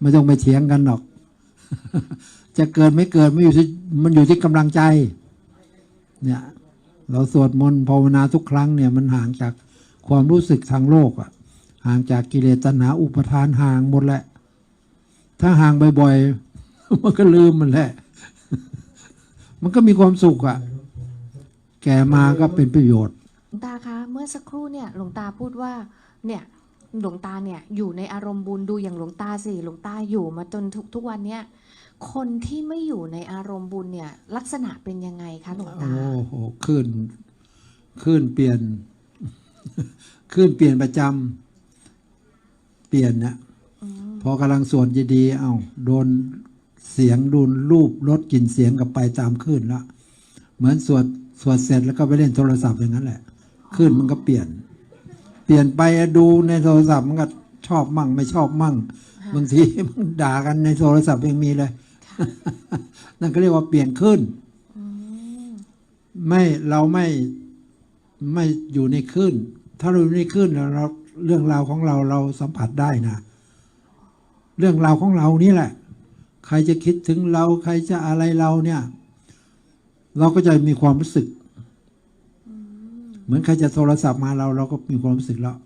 ไม่ต้องไปเถียงกันหรอก จะเกิดไม่เกิดไม่อยู่ที่มันอยู่ที่กำลังใจ เนี่ย เราสวดมนต์ภาวนาทุกครั้งเนี่ย มันห่างจากความรู้สึกทางโลกอะห่างจากกิเลสตัณหาอุปทานห่างหมดแหละ ถ้าห่างบ่อยๆมันก็ลืมมันแหละ มันก็มีความสุขอะแก่มาก็เป็นประโยชน์หลวงตาคะ เมื่อสักครู่เนี่ยหลวงตาพูดว่า เนี่ย หลวงตาเนี่ยอยู่ในอารมณ์บุญดูอย่างหลวงตาสิหลวงตาอยู่มาจนทุกทุกวันเนี่ยคนที่ไม่อยู่ในอารมณ์บุญเนี่ย ลักษณะเป็นยังไงคะหลวงตาโอ้โหขึ้นขึ้นเปลี่ยน ขึ้นเปลี่ยนประจำเปลี่ยนนะอืมพอกำลังสวดดีๆเอาโดนเสียงดูนรูปลดกลิ่นเสียงกับไปตามขึ้นละเหมือนสวดสวดเสร็จแล้วก็ไปเล่นโทรศัพท์อย่างนั้นแหละขึ้นมันก็เปลี่ยน เปลี่ยนไปดูในโทรศัพท์มันก็ชอบมั่งไม่ชอบมั่งบางทีมันด่ากันในโทรศัพท์ยังมีเลย นั่นก็เรียกว่าเปลี่ยนขึ้นอืมไม่เราไม่ไม่อยู่ในคลื่นถ้าเราอยู่ในคลื่นเราเราเรื่องราวของเราเราสัมผัสได้นะเรื่องราวของเรานี่แหละ ใครจะคิดถึงเรา ใครจะอะไรเราเนี่ย เราก็จะมีความรู้สึก เหมือนใครจะโทรศัพท์มาเราเราก็มีความรู้สึกแล้ว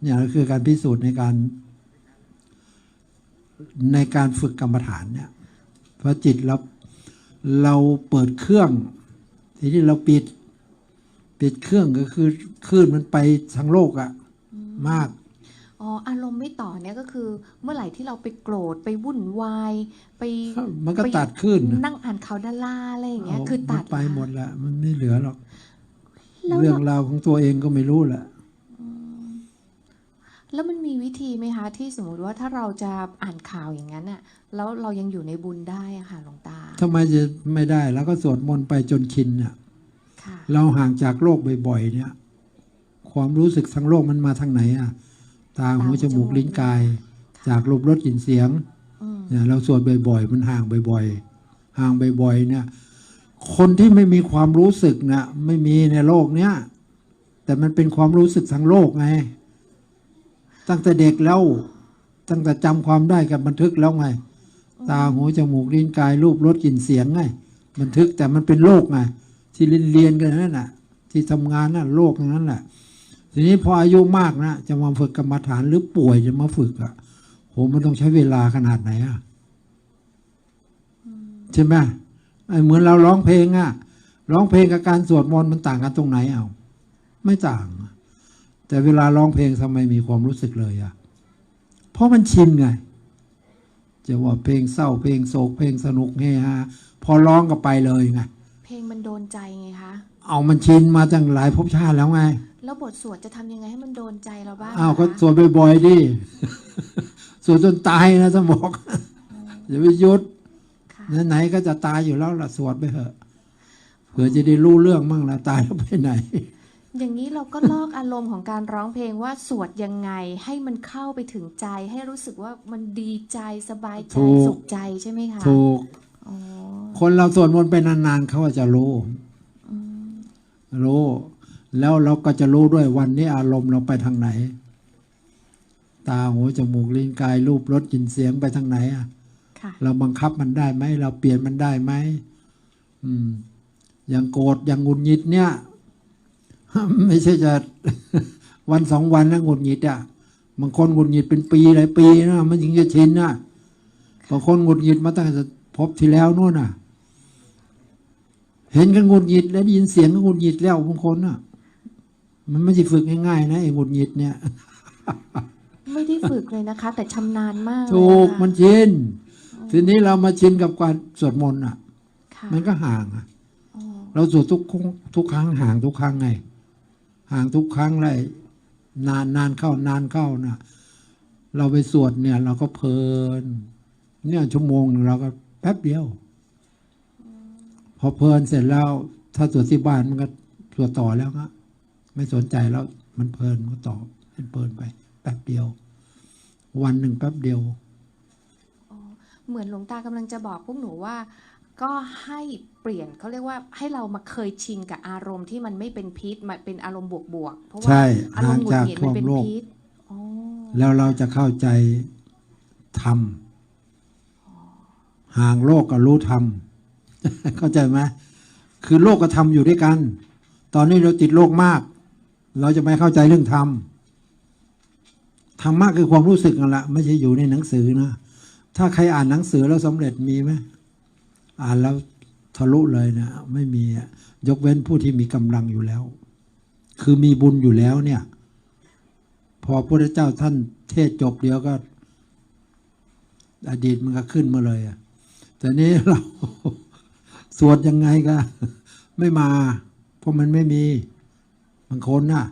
เนี่ยก็คือการพิสูจน์ในการในการฝึกกรรมฐานเนี่ยเพราะจิตเราเราเปิดเครื่อง ทีนี้เราปิด ปิดเครื่องก็คือคลื่นมันไปทางโลกอะมากอ๋ออารมณ์ไม่ต่อเนี่ยก็คือ เมื่อไหร่ที่เราไปโกรธไปวุ่นวายไปมันก็ตัดคลื่นนั่งอ่านข่าวดาราอะไรอย่างเงี้ยเอาคือตัดมันไปหมดละมันไม่เหลือหรอกแล้ว เรื่องราวของตัวเองก็ไม่รู้แหละแล้วมันมีวิธีไหมคะ ที่สมมุติว่าถ้าเราจะอ่านข่าวอย่างนั้นน่ะแล้วเรายังอยู่ในบุญได้อะค่ะหลวงตาทำไมจะไม่ได้แล้วก็สวดมนต์ไปจนชินเนี่ยค่ะเราห่างจากโลกบ่อยๆเนี่ย ความรู้สึกทางโลกมันมาทางไหนอะตาหูจมูกลิ้นกาย จากรูปรสกลิ่นเสียงอืมเนี่ยเราสวดบ่อยๆ มันห่างบ่อยๆ ห่างบ่อยๆเนี่ย คนที่ไม่มีความรู้สึกนะไม่มีในโลกเนี้ยแต่มันเป็นความรู้สึกทางโลกไง ตั้งแต่เด็กแล้ว ตั้งแต่จำความได้กับบันทึกแล้วไง ตาหูจมูกลิ้นกายรูปรสกลิ่นเสียงไง บันทึกแต่มันเป็นโลกไงที่เรียนกันนั่นน่ะที่ทำงานน่ะโลกนั้นแหละทีนี้พออายุมากนะจะมาฝึกกรรมฐานหรือป่วยจะมาฝึกอะโหมันต้องใช้เวลาขนาดไหนอะใช่ไหม เหมือนเราร้องเพลงอะร้องเพลงกับการสวดมนต์มันต่างกันตรงไหนเอาไม่ต่าง แต่เวลาร้องเพลงทำไมมีความรู้สึกเลยอะเพราะมันชินไง จะว่าเพลงเศร้าเพลงโศกเพลงสนุกเฮฮาพอร้องก็ไปเลยไงเพลงมันโดนใจไงคะเอามันชินมาตั้งหลายภพชาติแล้วไง แล้วบทสวดจะทำยังไงให้มันโดนใจเราบ้างอ้าวก็คะสวดบ่อยๆดิสวดจนตายนะสมบอกอย่าไปหยุดค่ะ ไหนๆก็จะตายอยู่แล้วล่ะสวดไปเถอะเผื่อจะได้รู้เรื่องมั่งละตายแล้วไปไหน อย่างนี้เราก็ลอกอารมณ์ของการร้องเพลงว่าสวดยังไงให้มันเข้าไปถึงใจ ให้รู้สึกว่ามันดีใจสบายใจถูกสุขใจใช่ไหมคะถูกอ๋อคนเราสวดมนต์ไปนานๆเขาก็จะรู้อืมรู้แล้วเราก็จะรู้ด้วยวันนี้อารมณ์เราไปทางไหน ตาหูจมูกลิ้นกายรูปรสกลิ่นเสียงไปทางไหนอะค่ะ เราบังคับมันได้ไหมเราเปลี่ยนมันได้ไหมอืม อย่างโกรธอย่างหงุดหงิดเนี่ย ไม่ใช่จะวันสองวันแล้วหงุดหงิดอะบางคนหงุดหงิดเป็นปีหลายปีนะมันถึงจะชินนะบางคนหงุดหงิดมาตั้งแต่พบที่แล้วนู่นน่ะ เห็นกันหงุดหงิดแล้วได้ยินเสียงก็หงุดหงิดแล้วบางคนน่ะ มันไม่ใช่ฝึกง่ายๆนะไอ้หงุดหงิดเนี่ยไม่ได้ฝึกเลยนะคะ แต่ชำนาญมากเลยถูกนะคะมันชิน ทีนี้เรามาชินกับการสวดมนต์อะ ค่ะมันก็ห่างอะอ๋อเราสวดทุกครั้งทุกครั้งห่างทุกครั้งไง ห่างทุกครั้งเลยนานนานเข้านานเข้านะเราไปสวดเนี่ย เราก็เพลิน เนี่ยชั่วโมงหนึ่งเราก็แป๊บเดียว พอเพลินเสร็จแล้ว ถ้าสวดที่บ้านมันก็สวดต่อแล้วก็ไม่สนใจแล้วมันเพลินก็ต่อเป็นเพลินไป แป๊บเดียว วันหนึ่งแป๊บเดียว เหมือนหลวงตากำลังจะบอกพวกหนูว่า ก็ให้เปลี่ยนเขาเรียกว่าให้เรามาเคยชินกับอารมณ์ที่มันไม่เป็นพิษมันเป็นอารมณ์บวกๆเพราะว่าใช่อารมณ์หงุดห่างจากหงิดมันเป็นท่วมโลกพิษอ๋อแล้วเราจะเข้าใจธรรมห่างโลกกับรู้ธรรมเข้าใจไหมคือโลกกับธรรมอยู่ด้วยกัน ตอนนี้เราติดโลกมาก เราจะไม่เข้าใจเรื่องธรรมธรรมะคือความรู้สึกนั่นแหละไม่ใช่อยู่ในหนังสือนะ ถ้าใครอ่านหนังสือแล้วสำเร็จมีไหมอ่านแล้วทะลุเลยนะไม่มียกเว้นผู้ที่มีกำลังอยู่แล้ว คือมีบุญอยู่แล้วเนี่ย พอพระเจ้าท่านเทศจบเดียวก็ อดีตมันก็ขึ้นมาเลยอะแต่นี้เราสวดยังไงก็ ไม่มา เพราะมันไม่มีบางคนน่ะ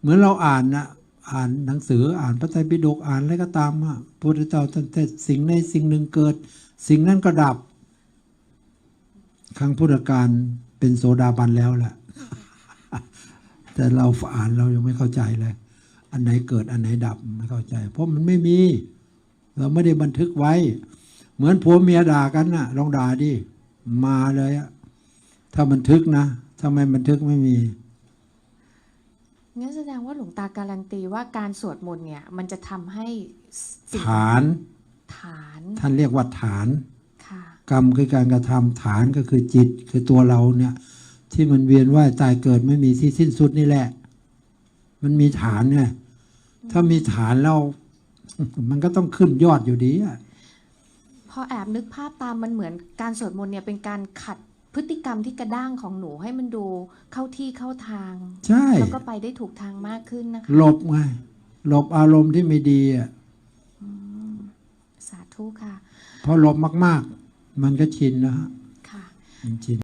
เหมือนเราอ่านนะ อ่านหนังสืออ่านพระไตรปิฎกอ่านอะไรก็ตามอะพระพุทธเจ้าท่านเทศสิ่งในสิ่งหนึ่งเกิด สิ่งนั้นก็ดับ ครั้งพุทธการเป็นโสดาบันแล้วแหละแต่เราอ่านเรายังไม่เข้าใจเลย อันไหนเกิดอันไหนดับไม่เข้าใจ เพราะมันไม่มี เราไม่ได้บันทึกไว้ เหมือนผัวเมียด่ากันน่ะ ลองด่าดิมาเลยอะถ้าบันทึกนะถ้าไม่บันทึกไม่มี งั้นแสดงว่าหลวงตาการันตีว่าการสวดมนต์เนี่ย มันจะทำให้สิ่งฐานฐาน ท่านเรียกว่าฐานค่ะกรรมคือการกระทำฐานก็คือจิตคือตัวเราเนี่ย ที่มันเวียนว่ายตายเกิดไม่มีที่สิ้นสุดนี่แหละ มันมีฐานไงถ้ามีฐานแล้วมันก็ต้องขึ้นยอดอยู่ดีอะพอแอบนึกภาพตามมันเหมือนการสวดมนต์เนี่ยเป็นการขัด พฤติกรรมที่กระด้างของหนูให้มันดูเข้าที่เข้าทาง ใช่แล้วก็ไปได้ถูกทางมากขึ้นนะคะหลบไงหลบอารมณ์ที่ไม่ดีอะสาธุค่ะ พอหลบมาก ๆ มันก็ชินนะฮะค่ะมันชิน